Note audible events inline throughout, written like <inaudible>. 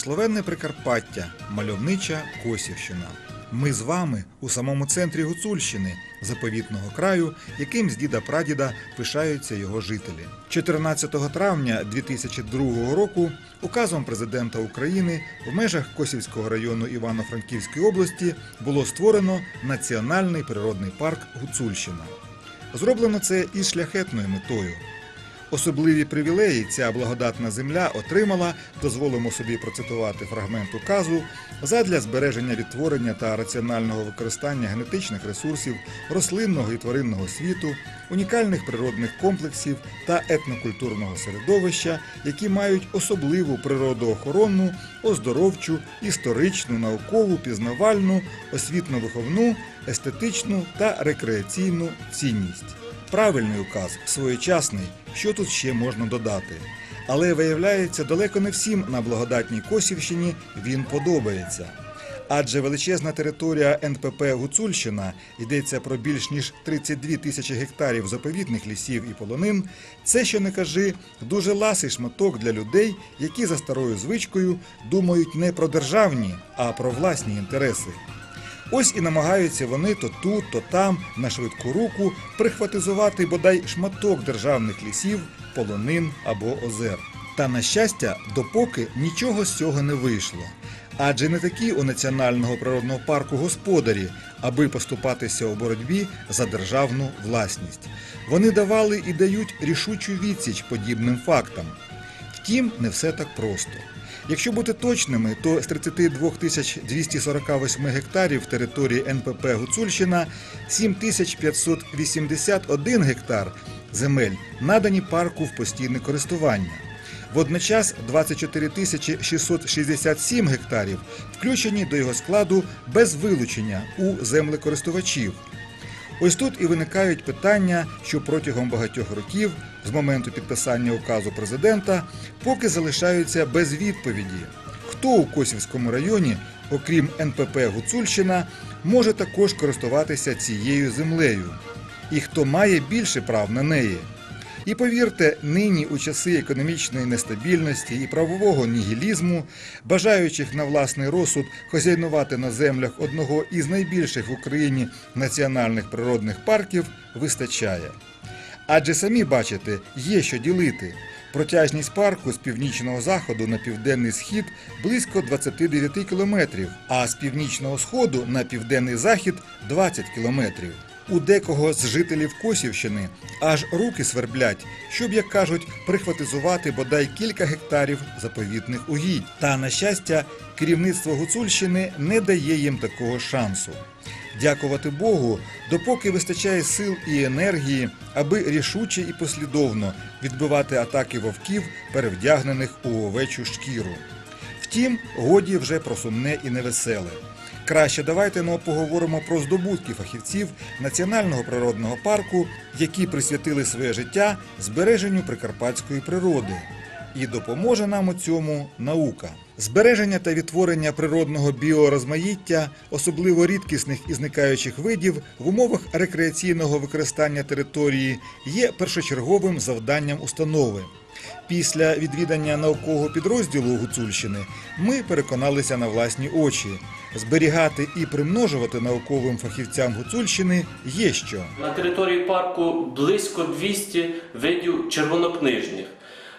Благословенне Прикарпаття, мальовнича Косівщина. Ми з вами у самому центрі Гуцульщини, заповітного краю, яким з діда прадіда пишаються його жителі. 14 травня 2002 року указом президента України в межах Косівського району Івано-Франківської області було створено Національний природний парк Гуцульщина. Зроблено це із шляхетною метою. Особливі привілеї ця благодатна земля отримала, дозволимо собі процитувати фрагмент указу, задля збереження відтворення та раціонального використання генетичних ресурсів, рослинного і тваринного світу, унікальних природних комплексів та етнокультурного середовища, які мають особливу природоохоронну, оздоровчу, історичну, наукову, пізнавальну, освітно-виховну, естетичну та рекреаційну цінність. Правильний указ, своєчасний, що тут ще можна додати. Але виявляється, далеко не всім на благодатній Косівщині він подобається. Адже величезна територія НПП Гуцульщина йдеться про більш ніж 32 тисячі гектарів заповітних лісів і полонин. Це, що не кажи, дуже ласий шматок для людей, які за старою звичкою думають не про державні, а про власні інтереси. Ось і намагаються вони то тут, то там, на швидку руку, прихватизувати бодай шматок державних лісів, полонин або озер. Та на щастя, допоки нічого з цього не вийшло. Адже не такі у національного природного парку господарі, аби поступатися у боротьбі за державну власність. Вони давали і дають рішучу відсіч подібним фактам. Втім, не все так просто. Якщо бути точними, то з 32 тисяч 248 гектарів території НПП Гуцульщина 7581 гектар земель надані парку в постійне користування. Водночас 24 тисячі 667 гектарів включені до його складу без вилучення у землекористувачів. Ось тут і виникають питання, що протягом багатьох років, з моменту підписання указу президента, поки залишаються без відповіді. Хто у Косівському районі, окрім НПП Гуцульщина, може також користуватися цією землею? І хто має більше прав на неї? І повірте, нині у часи економічної нестабільності і правового нігілізму, бажаючих на власний розсуд хозяйнувати на землях одного із найбільших в Україні національних природних парків, вистачає. Адже самі бачите, є що ділити. Протяжність парку з північного заходу на південний схід близько 29 кілометрів, а з північного сходу на південний захід 20 кілометрів. У декого з жителів Косівщини аж руки сверблять, щоб, як кажуть, прихватизувати бодай кілька гектарів заповітних угідь. Та, на щастя, керівництво Гуцульщини не дає їм такого шансу. Дякувати Богу, допоки вистачає сил і енергії, аби рішуче і послідовно відбивати атаки вовків, перевдягнених у овечу шкіру. Втім, годі вже про сумне і невеселе. Краще давайте ну, поговоримо про здобутки фахівців Національного природного парку, які присвятили своє життя збереженню прикарпатської природи. І допоможе нам у цьому наука. Збереження та відтворення природного біорозмаїття, особливо рідкісних і зникаючих видів, в умовах рекреаційного використання території є першочерговим завданням установи. Після відвідання наукового підрозділу Гуцульщини ми переконалися на власні очі. Зберігати і примножувати науковим фахівцям Гуцульщини є що. На території парку близько 200 видів червонокнижних.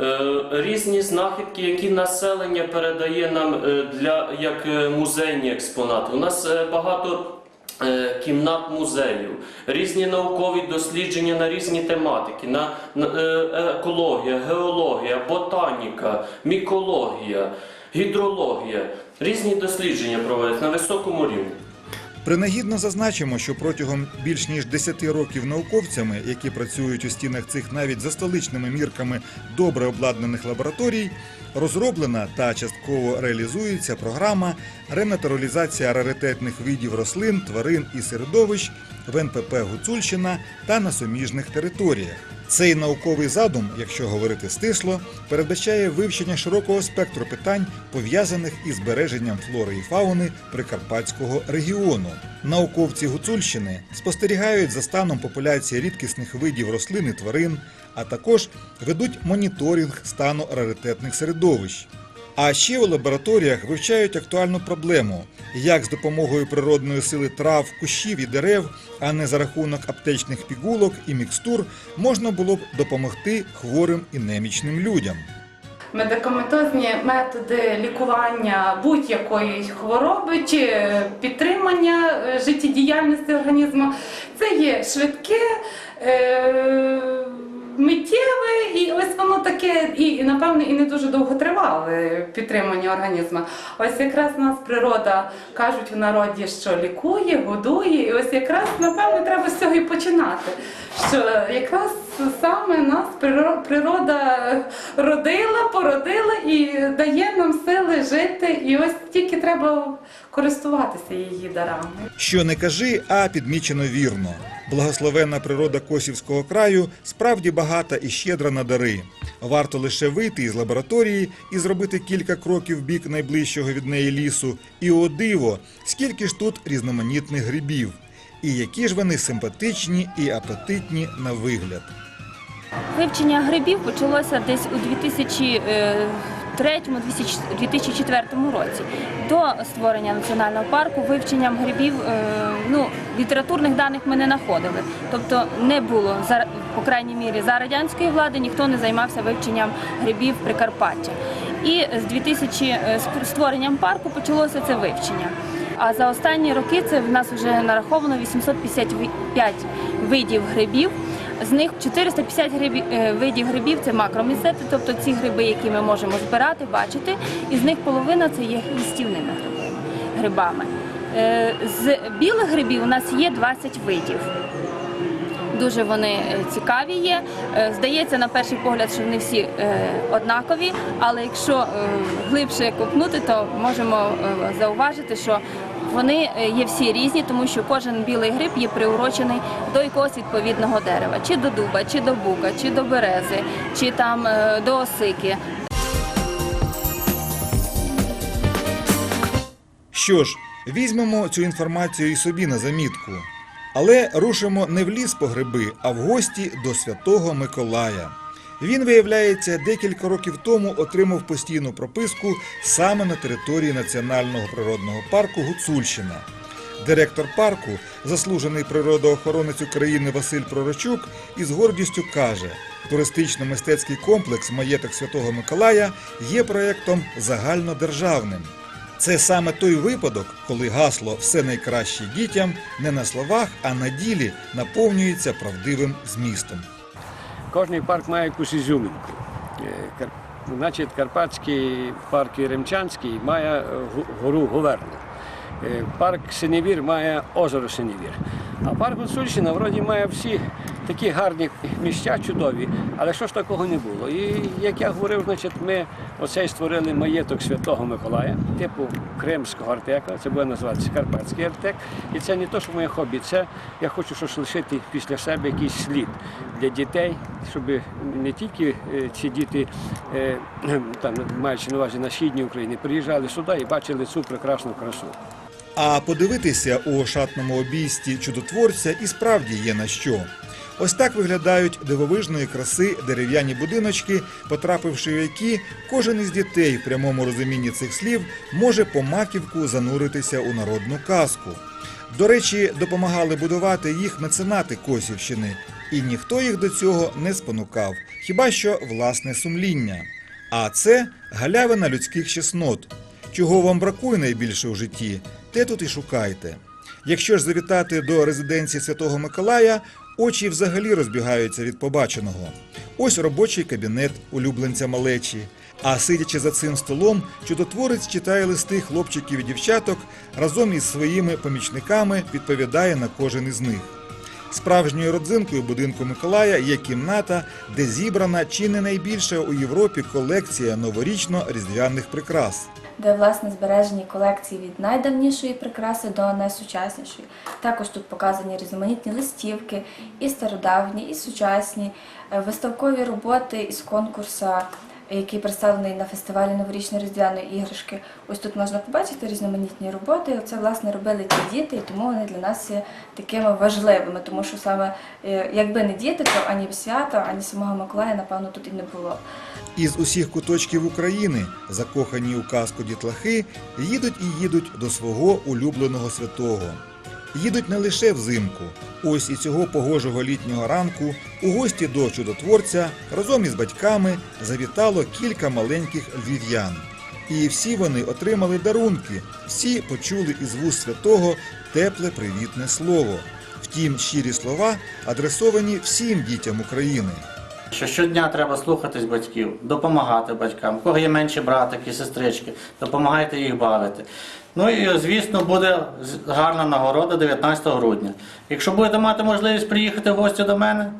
Е, Різні знахідки, які населення передає нам е, для як е, музейні експонати. У нас багато кімнат музею, різні наукові дослідження на різні тематики, на, на е, екологія, геологія, ботаніка, мікологія, гідрологія. Різні дослідження проводять на високому рівні. Принагідно зазначимо, що протягом більш ніж 10 років науковцями, які працюють у стінах цих навіть за столичними мірками добре обладнаних лабораторій, розроблена та частково реалізується програма ренатуралізація раритетних видів рослин, тварин і середовищ в НПП Гуцульщина та на суміжних територіях. Цей науковий задум, якщо говорити стисло, передбачає вивчення широкого спектру питань, пов'язаних із збереженням флори і фауни Прикарпатського регіону. Науковці Гуцульщини спостерігають за станом популяції рідкісних видів рослин і тварин, а також ведуть моніторинг стану раритетних середовищ. А ще у лабораторіях вивчають актуальну проблему, як з допомогою природної сили трав, кущів і дерев, а не за рахунок аптечних пігулок і мікстур, можна було б допомогти хворим і немічним людям. Медикаментозні методи лікування будь-якої хвороби чи підтримання е, життєдіяльності організму це є швидке, е, миттєве, і ось воно таке, і, напевне і не дуже довготривале підтримання організму. Ось якраз нас природа кажуть в народі, що лікує, годує, і ось якраз напевне треба з цього і починати. Що якраз саме нас приро- природа родила, породила і дає нам сили жити. І ось тільки треба користуватися її дарами. Що не кажи, а підмічено вірно. Благословенна природа Косівського краю справді багата і щедра на дари. Варто лише вийти із лабораторії і зробити кілька кроків в бік найближчого від неї лісу. І о диво, скільки ж тут різноманітних грибів. І які ж вони симпатичні і апетитні на вигляд. Вивчення грибів почалося десь у 2003-2004 році. До створення національного парку вивченням грибів е, ну, літературних даних ми не знаходили. Тобто не було, по крайній мірі, за радянської влади ніхто не займався вивченням грибів Прикарпаття. І з 2000 е, з створенням парку почалося це вивчення. А за останні роки це в нас вже нараховано 855 видів грибів. З них 450 грибів, е, видів грибів це макроміцети, тобто ці гриби, які ми можемо збирати, бачити, і з них половина це є листівними грибами. Е, З білих грибів у нас є 20 видів. Дуже вони е, цікаві є. Здається, на перший погляд, що вони всі однакові, але якщо глибше копнути, то можемо зауважити, що вони е, є всі різні, тому що кожен білий гриб є приурочений до якогось відповідного дерева, чи до дуба, чи до бука, чи до берези, чи там е, до осики. Що ж, візьмемо цю інформацію і собі на замітку. Але рушимо не в ліс по гриби, а в гості до святого Миколая. Він, виявляється, декілька років тому отримав постійну прописку саме на території Національного природного парку Гуцульщина. Директор парку, заслужений природоохоронець України Василь Пророчук, із гордістю каже: туристично-мистецький комплекс Маєток Святого Миколая є проєктом загальнодержавним. Це саме той випадок, коли гасло все найкраще дітям не на словах, а на ділі наповнюється правдивим змістом. Кожний парк має якусь ізюминку. Е, Значить, Карпатський парк і Ремчанський має е, гору Говерну. Е, Парк Синевір має озеро Синевір. А парк Гуцульщина вроді має всі такі гарні місця чудові, але що ж такого не було. І як я говорив, значить, ми оцей створили маєток Святого Миколая, типу Кримського артека, це буде називатися Карпатський артек. І це не то, що моє хобі, це я хочу щось лишити після себе якийсь слід для дітей, щоб не тільки е, ці діти, е, <clears throat> там, маючи на увазі на східній Україні, приїжджали сюди і бачили цю прекрасну красу. А подивитися у шатному обійсті чудотворця і справді є на що. Ось так виглядають дивовижної краси дерев'яні будиночки, потрапивши в які кожен із дітей в прямому розумінні цих слів може по маківку зануритися у народну казку. До речі, допомагали будувати їх меценати Косівщини, і ніхто їх до цього не спонукав, хіба що власне сумління. А це галявина людських чеснот. Чого вам бракує найбільше у житті, те тут і шукайте. Якщо ж завітати до резиденції Святого Миколая, очі взагалі розбігаються від побаченого. Ось робочий кабінет улюбленця малечі. А сидячи за цим столом, чудотворець читає листи хлопчиків і дівчаток разом із своїми помічниками відповідає на кожен із них. Справжньою родзинкою будинку Миколая є кімната, де зібрана чи не найбільша у Європі колекція новорічно-різдвяних прикрас. де власне збережені колекції від найдавнішої прикраси до найсучаснішої. Також тут показані різноманітні листівки, і стародавні, і сучасні, е, виставкові роботи із конкурсу, який представлений на фестивалі новорічної різдвяної іграшки. Ось тут можна побачити різноманітні роботи. Це власне робили ті діти, і тому вони для нас є такими важливими, тому що саме е, якби не діти, то ані свята, ані самого Миколая, напевно, тут і не було. Із усіх куточків України, закохані у казку дітлахи, їдуть і їдуть до свого улюбленого святого. Їдуть не лише взимку. Ось і цього погожого літнього ранку у гості до чудотворця разом із батьками завітало кілька маленьких львів'ян. І всі вони отримали дарунки, всі почули із вуст святого тепле привітне слово. Втім, щирі слова адресовані всім дітям України. Що щодня треба слухатись батьків, допомагати батькам. Кого є менші братики, сестрички, допомагайте їх бавити. Ну і звісно, буде гарна нагорода 19 грудня. Якщо будете мати можливість приїхати в гості до мене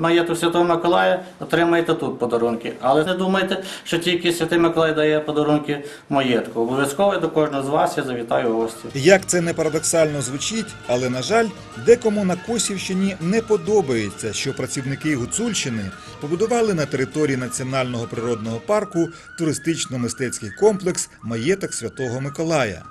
маєту Святого Миколая, отримаєте тут подарунки. Але не думайте, що тільки Святий Миколай дає подарунки маєтку. Обов'язково до кожного з вас я завітаю гості. Як це не парадоксально звучить, але на жаль, декому на Косівщині не подобається, що працівники Гуцульщини побудували на території національного природного парку туристично-мистецький комплекс Маєток Святого Миколая.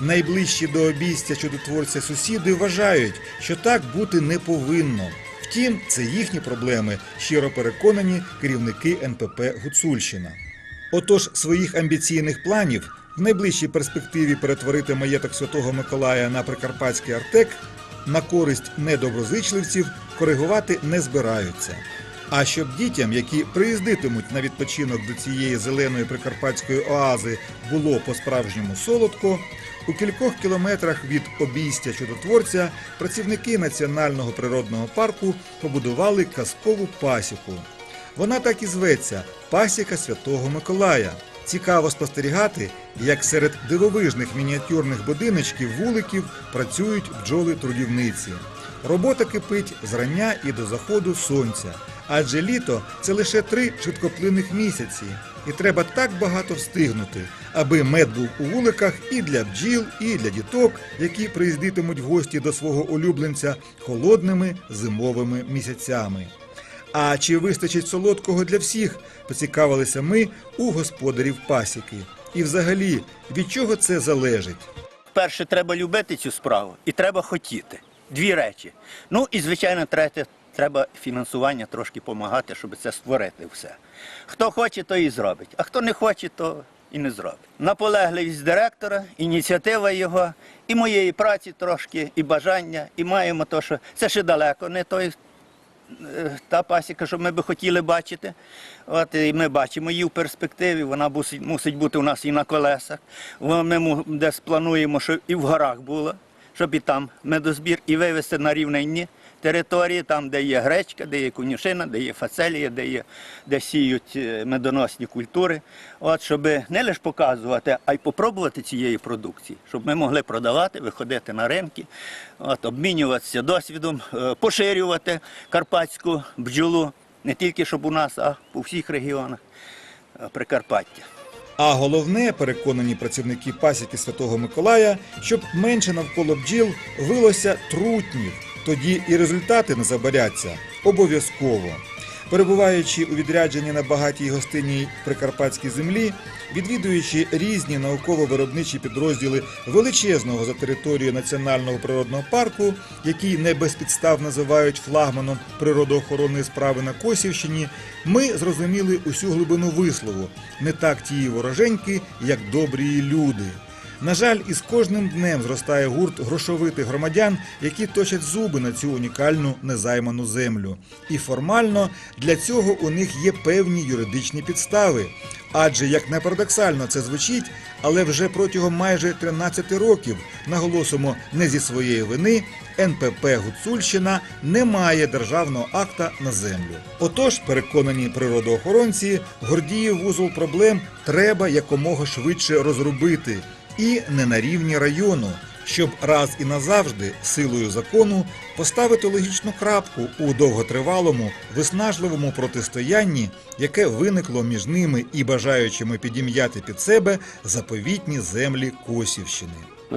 Найближчі до обійстя чудотворця сусіди вважають, що так бути не повинно. Втім, це їхні проблеми, щиро переконані керівники НПП Гуцульщина. Отож, своїх амбіційних планів в найближчій перспективі перетворити маєток Святого Миколая на прикарпатський артек на користь недоброзичливців коригувати не збираються. А щоб дітям, які приїздитимуть на відпочинок до цієї зеленої прикарпатської оази, було по-справжньому солодко, у кількох кілометрах від обійстя чудотворця працівники національного природного парку побудували казкову пасіку. Вона так і зветься Пасіка Святого Миколая. Цікаво спостерігати, як серед дивовижних мініатюрних будиночків вуликів працюють бджоли-трудівниці. Робота кипить зрання і до заходу сонця. Адже літо це лише три швидкоплинних місяці, і треба так багато встигнути, аби мед був у вуликах і для бджіл, і для діток, які приїздитимуть в гості до свого улюбленця холодними зимовими місяцями. А чи вистачить солодкого для всіх? Поцікавилися ми у господарів пасіки. І взагалі, від чого це залежить? Перше, треба любити цю справу і треба хотіти. Дві речі. Ну і звичайно, третє, треба фінансування трошки допомагати, щоб це створити все. Хто хоче, то і зробить, а хто не хоче, то і не зробить. Наполегливість директора, ініціатива його, і моєї праці трошки, і бажання, і маємо то, що це ще далеко, не той е, та пасіка, що ми би хотіли бачити. От і ми бачимо її в перспективі. Вона мусить, мусить бути у нас і на колесах. Ми десь плануємо, щоб і в горах було, щоб і там медозбір, і вивезти на рівнинні території, там, де є гречка, де є конюшина, де є фацелія, де є де сіють е, медоносні культури. От щоб не лише показувати, а й попробувати цієї продукції, щоб ми могли продавати, виходити на ринки, от, обмінюватися досвідом, е, поширювати карпатську бджолу не тільки щоб у нас, а по всіх регіонах е, Прикарпаття. А головне, переконані працівники пасіки Святого Миколая, щоб менше навколо бджіл вилося трутнів. Тоді і результати не забаряться обов'язково. Перебуваючи у відрядженні на багатій гостинній прикарпатській землі, відвідуючи різні науково-виробничі підрозділи величезного за територією національного природного парку, який не безпідстав називають флагманом природоохоронної справи на Косівщині, ми зрозуміли усю глибину вислову не так тії вороженьки, як добрі люди. На жаль, із кожним днем зростає гурт грошовитих громадян, які точать зуби на цю унікальну незайману землю. І формально для цього у них є певні юридичні підстави. Адже, як не парадоксально це звучить, але вже протягом майже 13 років, наголосимо не зі своєї вини, НПП Гуцульщина не має державного акта на землю. Отож, переконані природоохоронці, Гордіїв вузол проблем треба якомога швидше розрубити і не на рівні району, щоб раз і назавжди силою закону поставити логічну крапку у довготривалому, виснажливому протистоянні, яке виникло між ними і бажаючими підім'яти під себе заповітні землі Косівщини.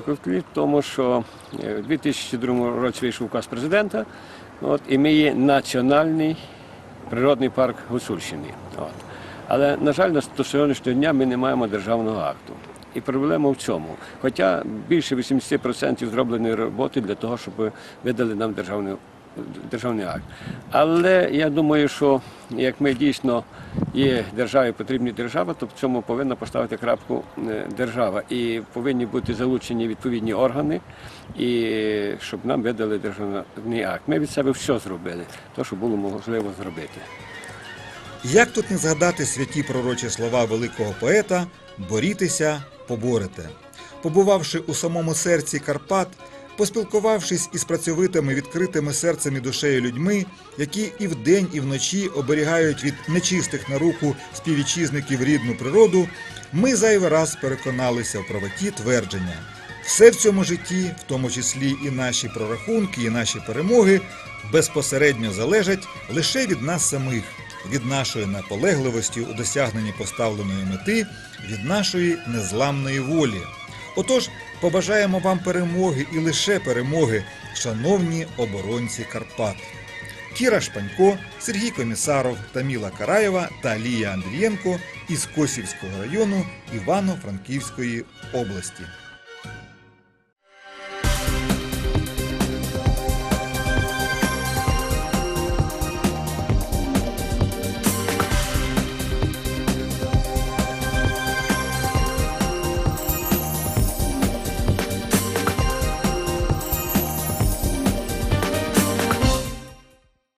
Конфлікт в тому, що е, у 2002 році вийшов указ президента, от, і ми є національний природний парк Гуцульщини. От. Але, на жаль, до сьогоднішнього дня ми не маємо державного акту. І проблема в цьому. Хоча більше 80% зробленої роботи для того, щоб видали нам державний державний акт. Але я думаю, що як ми дійсно є державі, потрібні держава, то в цьому повинна поставити крапку е, держава. І повинні бути залучені відповідні органи, і щоб нам видали державний акт. Ми від себе все зробили, то, що було можливо зробити. Як тут не згадати святі пророчі слова великого поета борітеся, поборете. Побувавши у самому серці Карпат, поспілкувавшись із працьовитими відкритими серцем і душею людьми, які і вдень, і вночі оберігають від нечистих на руку співвітчизників рідну природу, ми зайвий раз переконалися в правоті твердження. Все в цьому житті, в тому числі і наші прорахунки, і наші перемоги, безпосередньо залежать лише від нас самих, від нашої наполегливості у досягненні поставленої мети, від нашої незламної волі. Отож, побажаємо вам перемоги і лише перемоги, шановні оборонці Карпат. Кіра Шпанько, Сергій Комісаров, Таміла Караєва та Лія Андрієнко із Косівського району Івано-Франківської області.